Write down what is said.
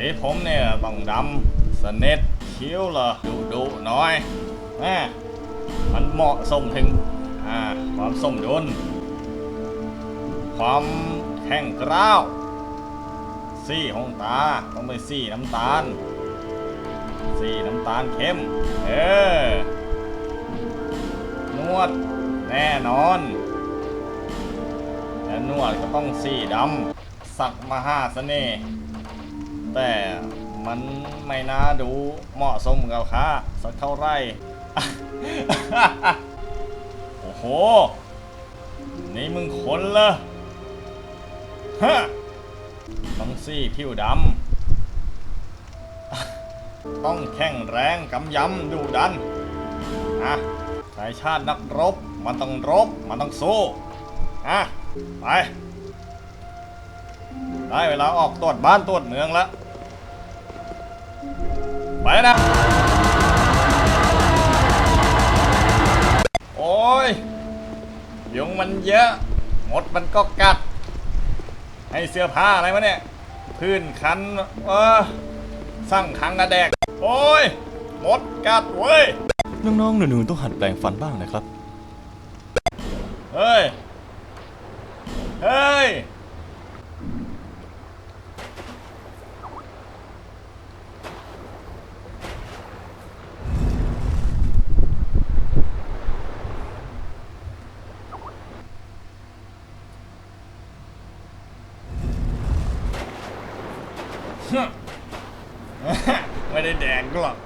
สีผมเนี่ยต้องดำสเน็ตคิ้วเหรอดุดุน้อยแม่มันเหมาะสมถึงอ่าความสมดุล ความแข็งกร้าวสีของตาต้องเป็นสีน้ำตาล สีน้ำตาลเข้ม เออนวดแน่นอนและนวดก็ต้องสีดำสักมหาเสน่ห์ แต่มันไม่น่าดูเหมาะสมกับข้าสักเท่าไหร่ โอ้โห นี่มึงคนเหรอฮะต้องซี่ผิวดำ ต้องแข็งแรงกำยำดูดันอะชายชาตินักรบ มันต้องรบ มันต้องสู้อะไป ได้เวลาออกตรวจบ้านตรวจเมืองแล้ว ไปนะ โอ้ย ยุงมันเยอะหมดมันก็กัด ให้เสื้อผ้าอะไรวะเนี่ย พื้นคัน เออ สั่งคังกระแดก โอ้ยหมดกัดเว้ย น้องๆหนูๆต้องหัดแปลงฟันบ้างนะครับ เฮ้ย เฮ้ย ไม่ได้แดกหรอก